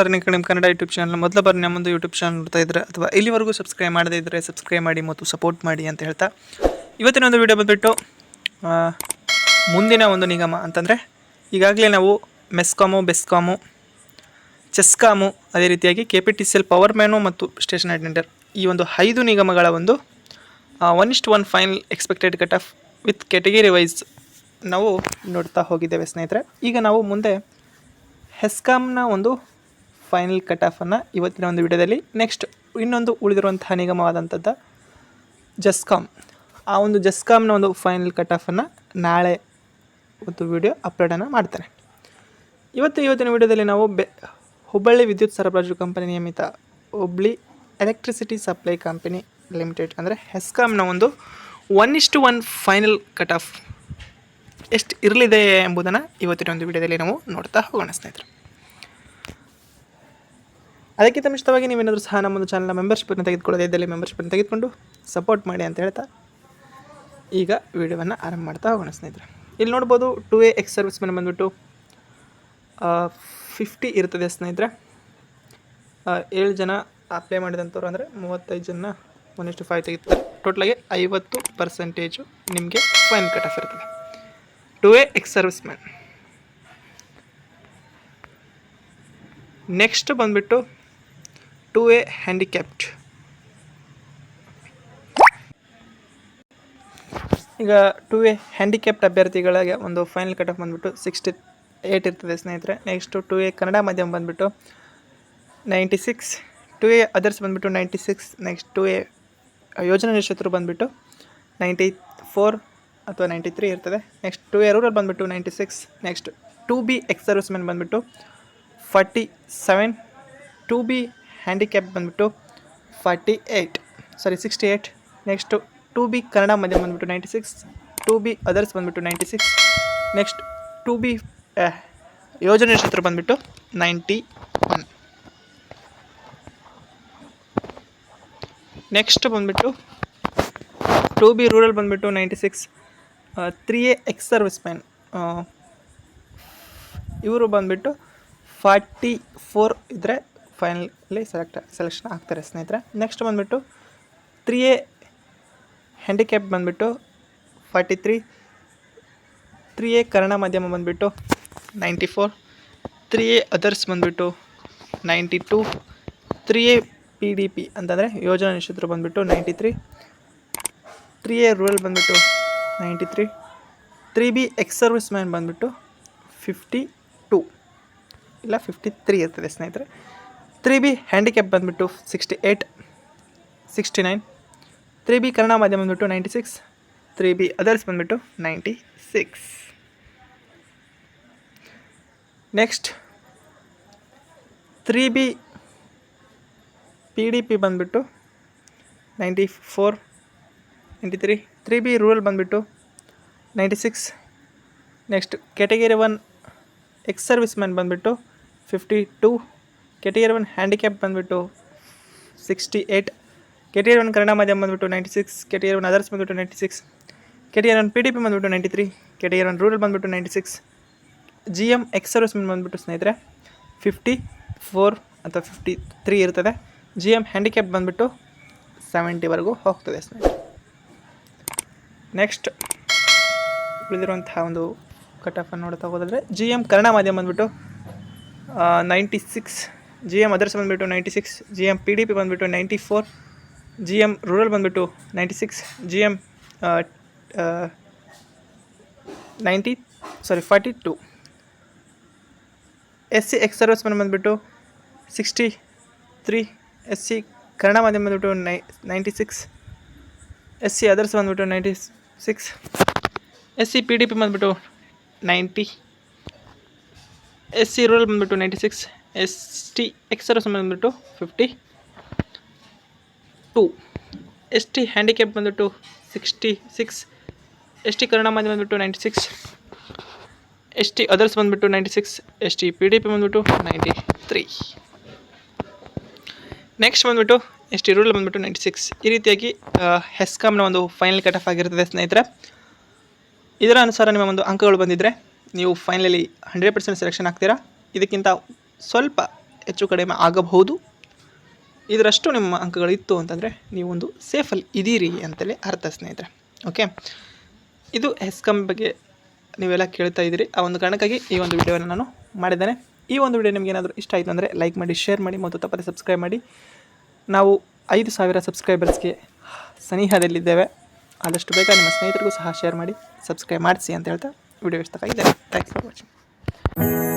Learning ಕಡಿಮೆ Kannada YouTube channel ಮೊದಲ ಬಾರಿ ನಮ್ಮೊಂದು ಯೂಟ್ಯೂಬ್ ಚಾನಲ್ ನೋಡ್ತಾ ಇದ್ರೆ ಅಥವಾ ಇಲ್ಲಿವರೆಗೂ ಸಬ್ಸ್ಕ್ರೈಬ್ ಮಾಡದೇ ಇದ್ದರೆ ಸಬ್ಸ್ಕ್ರೈಬ್ ಮಾಡಿ ಮತ್ತು ಸಪೋರ್ಟ್ ಮಾಡಿ ಅಂತ ಹೇಳ್ತಾ ಇವತ್ತಿನ ಒಂದು ವಿಡಿಯೋ ಬಂದುಬಿಟ್ಟು ಮುಂದಿನ ಒಂದು ನಿಗಮ ಅಂತಂದರೆ ಈಗಾಗಲೇ ನಾವು ಮೆಸ್ಕಾಮು ಬೆಸ್ಕಾಮು ಚೆಸ್ಕಾಮು ಅದೇ ರೀತಿಯಾಗಿ K P T C L power man ಮತ್ತು ಸ್ಟೇಷನ್ ಅಟೆಂಡರ್ ಈ ಒಂದು ಐದು ನಿಗಮಗಳ ಒಂದು one ಇಸ್ಟ್ one final expected cut off with category wise ನಾವು ನೋಡ್ತಾ ಹೋಗಿದ್ದೇವೆ ಸ್ನೇಹಿತರೆ. ಈಗ ನಾವು ಮುಂದೆ ಹೆಸ್ಕಾಮ್ನ ಒಂದು ಫೈನಲ್ ಕಟ್ ಆಫನ್ನು ಇವತ್ತಿನ ಒಂದು ವಿಡಿಯೋದಲ್ಲಿ ನೆಕ್ಸ್ಟ್ ಇನ್ನೊಂದು ಉಳಿದಿರುವಂತಹ ನಿಗಮವಾದಂಥದ್ದು ಜಸ್ಕಾಮ್ ಆ ಒಂದು ಜಸ್ಕಾಮ್ನ ಒಂದು ಫೈನಲ್ ಕಟ್ ಆಫನ್ನು ನಾಳೆ ಒಂದು ವಿಡಿಯೋ ಅಪ್ಲೋಡನ್ನು ಮಾಡ್ತಾರೆ ಇವತ್ತು ಇವತ್ತಿನ ವಿಡಿಯೋದಲ್ಲಿ ನಾವು ಬೆ ಹುಬ್ಬಳ್ಳಿ ವಿದ್ಯುತ್ ಸರಬರಾಜು ಕಂಪನಿ ನಿಯಮಿತ Hubli electricity supply company limited ಅಂದರೆ ಹೆಸ್ಕಾಮ್ನ ಒಂದು ಒನ್ ಇಷ್ಟು ಒನ್ ಫೈನಲ್ ಕಟ್ ಆಫ್ ಎಷ್ಟು ಇರಲಿದೆ ಎಂಬುದನ್ನು ಇವತ್ತಿನ ಒಂದು ವಿಡಿಯೋದಲ್ಲಿ ನಾವು ನೋಡ್ತಾ ಹೋಗೋಣ ಸ್ನೇಹಿತರೆ. ಅದಕ್ಕಿಂತ ಮಿಷ್ಟವಾಗಿ ನೀವೇನಾದರೂ ಸಹ ನಮ್ಮೊಂದು ಚಾನಲ್ನ ಮೆಂಬರ್ಶಿಪ್ಪನ್ನು ತೆಗೆದುಕೊಳ್ಳೋದೇ ಇದ್ದಲ್ಲಿ ಮೆಂಬರ್ಶಿಪ್ಪನ್ನು ತೆಗೆದುಕೊಂಡು ಸಪೋರ್ಟ್ ಮಾಡಿ ಅಂತ ಹೇಳ್ತಾ ಈಗ ವಿಡಿಯೋವನ್ನು ಆರಂಭ ಮಾಡ್ತಾ ಹೋಗೋಣ ಸ್ನೇಹಿತರೆ. ಇಲ್ಲಿ ನೋಡ್ಬೋದು ಟು ಎ ಎಕ್ಸ್ ಸರ್ವಿಸ್ ಮೇಲೆ ಬಂದುಬಿಟ್ಟು ಫಿಫ್ಟಿ ಇರ್ತದೆ ಸ್ನೇಹಿತರೆ. ಏಳು ಜನ ಅಪ್ಲೈ ಮಾಡಿದಂಥವ್ರು ಅಂದರೆ ಮೂವತ್ತೈದು ಜನ ಒನ್ ಇಷ್ಟು ಫೈವ್ ತೆಗಿತಾರೆ ಟೋಟಲಾಗಿ ಐವತ್ತು ಪರ್ಸೆಂಟೇಜು ನಿಮಗೆ ಫೈನ್ ಕಟ್ ಆಫ್ ಇರ್ತದೆ. Two A ex service man next ಬಂದುಬಿಟ್ಟು ಟು ಎ ಹ್ಯಾಂಡಿಕ್ಯಾಪ್ಟ್ ಈಗ ಟು ಎ ಹ್ಯಾಂಡಿಕ್ಯಾಪ್ಟ್ ಅಭ್ಯರ್ಥಿಗಳಿಗೆ ಒಂದು ಫೈನಲ್ ಕಟ್ ಆಫ್ ಬಂದುಬಿಟ್ಟು ಸಿಕ್ಸ್ಟಿ ಏಯ್ಟ್ ಇರ್ತದೆ ಸ್ನೇಹಿತರೆ. ನೆಕ್ಸ್ಟು ಟು ಎ ಕನ್ನಡ ಮಾಧ್ಯಮ ಬಂದುಬಿಟ್ಟು ninety six two A others ಬಂದುಬಿಟ್ಟು ninety six next two A ಯೋಜನಾ ನಿಶ್ಚಿತರು ಬಂದುಬಿಟ್ಟು ನೈಂಟಿ ಫೋರ್ ಅಥವಾ ನೈಂಟಿ ತ್ರೀ ಇರ್ತದೆ. ನೆಕ್ಸ್ಟ್ ಟು ಎ ರೂರಲ್ ಬಂದುಬಿಟ್ಟು ninety six next two B ex service ಬಂದುಬಿಟ್ಟು forty seven, two B handicap ಬಂದುಬಿಟ್ಟು forty eight sorry sixty eight next two B Kannada ಮಾಧ್ಯಮ ಬಂದುಬಿಟ್ಟು ninety six two B others ಬಂದುಬಿಟ್ಟು ninety six next two B ಯೋಜನೆ ಕ್ಷೇತ್ರ ಬಂದುಬಿಟ್ಟು ninety one next ಬಂದುಬಿಟ್ಟು two B rural ಬಂದುಬಿಟ್ಟು ninety six three A ex service man ಇವರು ಬಂದುಬಿಟ್ಟು ಫಾರ್ಟಿ ಫೋರ್ ಇದ್ದರೆ ಫೈನಲಿ ಸೆಲೆಕ್ಟ್ ಸೆಲೆಕ್ಷನ್ ಆಗ್ತಾರೆ ಸ್ನೇಹಿತರೆ. ನೆಕ್ಸ್ಟ್ ಬಂದುಬಿಟ್ಟು ತ್ರೀ ಎ ಹ್ಯಾಂಡಿಕ್ಯಾಪ್ ಬಂದುಬಿಟ್ಟು forty three three A Kannada ಮಾಧ್ಯಮ ಬಂದುಬಿಟ್ಟು ninety four three A others ಬಂದುಬಿಟ್ಟು ninety two three A P D P ಅಂತಂದರೆ ಯೋಜನಾ ನಿಷೇಧರು ಬಂದುಬಿಟ್ಟು ninety three three A rural ಬಂದುಬಿಟ್ಟು ninety three three B ex service man ಬಂದುಬಿಟ್ಟು ಫಿಫ್ಟಿ ಟೂ ಇಲ್ಲ ಫಿಫ್ಟಿ ತ್ರೀ ಇರ್ತದೆ ಸ್ನೇಹಿತರೆ. ತ್ರೀ ಬಿ ಹ್ಯಾಂಡಿಕ್ಯಾಪ್ ಬಂದುಬಿಟ್ಟು sixty eight sixty nine three B Kannada ಮಾಧ್ಯಮ ಬಂದುಬಿಟ್ಟು ninety six three B others ಬಂದುಬಿಟ್ಟು ninety six next three B P D P ಬಂದುಬಿಟ್ಟು ninety four ninety three three B rural ಬಂದುಬಿಟ್ಟು ninety six next category one ex service man ಬಂದುಬಿಟ್ಟು fifty two category one handicap ಬಂದುಬಿಟ್ಟು sixty eight R one Kannada ಮಾಧ್ಯಮ ಬಂದುಬಿಟ್ಟು ninety six K T R one others ಬಂದುಬಿಟ್ಟು ninety six K T R one P D P ಬಂದುಬಿಟ್ಟು ninety three K T R one rural ಬಂದುಬಿಟ್ಟು ninety six G M ex service man ಬಂದುಬಿಟ್ಟು ಸ್ನೇಹಿತರೆ fifty four ಅಥವಾ fifty three ಇರ್ತದೆ. G M handicap ಬಂದುಬಿಟ್ಟು ಸೆವೆಂಟಿವರೆಗೂ ಹೋಗ್ತದೆ ಸ್ನೇಹಿತರೆ. ನೆಕ್ಸ್ಟ್ ಉಳಿದಿರುವಂತಹ ಒಂದು ಕಟ್ ಆಫನ್ನು ನೋಡ್ತಾ ಹೋದರೆ ಜಿ ಎಂ ಕನ್ನಡ ಮಾಧ್ಯಮ ಬಂದುಬಿಟ್ಟು ninety six G M others ಬಂದುಬಿಟ್ಟು ninety six G M P D P ಬಂದುಬಿಟ್ಟು ninety four G M rural ಬಂದುಬಿಟ್ಟು ninety six G M ninety sorry forty two S C ex service man ಬಂದುಬಿಟ್ಟು sixty three S C Kannada ಮಾಧ್ಯಮ ಬಂದುಬಿಟ್ಟು ನೈ ninety six S C others ಬಂದುಬಿಟ್ಟು ninety six S C P D P ಬಂದುಬಿಟ್ಟು ninety S C rural ಬಂದುಬಿಟ್ಟು ninety six S T ex service ಬಂದುಬಿಟ್ಟು fifty two S T handicap ಬಂದುಬಿಟ್ಟು sixty six S T Kannada ಬಂದುಬಿಟ್ಟು ninety six S T others ಬಂದುಬಿಟ್ಟು ninety six S T P D P ಬಂದುಬಿಟ್ಟು ninety three next ಬಂದುಬಿಟ್ಟು S T rural ಬಂದುಬಿಟ್ಟು ninety six ಈ ರೀತಿಯಾಗಿ ಹೆಸ್ಕಾಮ್ನ ಒಂದು ಫೈನಲ್ ಕಟ್ ಆಫ್ ಆಗಿರ್ತದೆ ಸ್ನೇಹಿತರೆ. ಇದರ ಅನುಸಾರ ನಿಮ್ಮ ಒಂದು ಅಂಕಗಳು ಬಂದಿದ್ದರೆ ನೀವು ಫೈನಲಿ ಹಂಡ್ರೆಡ್ ಪರ್ಸೆಂಟ್ ಸೆಲೆಕ್ಷನ್ ಆಗ್ತೀರಾ? ಇದಕ್ಕಿಂತ ಸ್ವಲ್ಪ ಹೆಚ್ಚು ಕಡಿಮೆ ಆಗಬಹುದು. ಇದರಷ್ಟು ನಿಮ್ಮ ಅಂಕಗಳಿತ್ತು ಅಂತಂದರೆ ನೀವೊಂದು ಸೇಫಲ್ಲಿ ಇದ್ದೀರಿ ಅಂತಲೇ ಅರ್ಥ ಸ್ನೇಹಿತರೆ. ಓಕೆ ಇದು ಹೆಸ್ಕಮ್ ಬಗ್ಗೆ ನೀವೆಲ್ಲ ಕೇಳ್ತಾ ಇದ್ದೀರಿ. ಆ ಒಂದು ಕಾರಣಕ್ಕಾಗಿ ಈ ಒಂದು ವಿಡಿಯೋನ ನಾನು ಮಾಡಿದ್ದೇನೆ. ಈ ಒಂದು ವಿಡಿಯೋ ನಿಮಗೆ ಏನಾದರೂ ಇಷ್ಟ ಆಯಿತು ಅಂದರೆ ಲೈಕ್ ಮಾಡಿ ಶೇರ್ ಮಾಡಿ ಮತ್ತು ತಪ್ಪದೆ ಸಬ್ಸ್ಕ್ರೈಬ್ ಮಾಡಿ. ನಾವು ಐದು ಸಾವಿರ ಸಬ್ಸ್ಕ್ರೈಬರ್ಸ್ಗೆ ಸನಿಹದಲ್ಲಿದ್ದೇವೆ. ಆದಷ್ಟು ಬೇಗ ನಿಮ್ಮ ಸ್ನೇಹಿತರಿಗೂ ಸಹ ಶೇರ್ ಮಾಡಿ ಸಬ್ಸ್ಕ್ರೈಬ್ ಮಾಡಿಸಿ ಅಂತ ಹೇಳ್ತಾ ವಿಡಿಯೋ ಇಷ್ಟ ಆಗಿದೆ ಥ್ಯಾಂಕ್ಸ್ ಫಾರ್ ವಾಚಿಂಗ್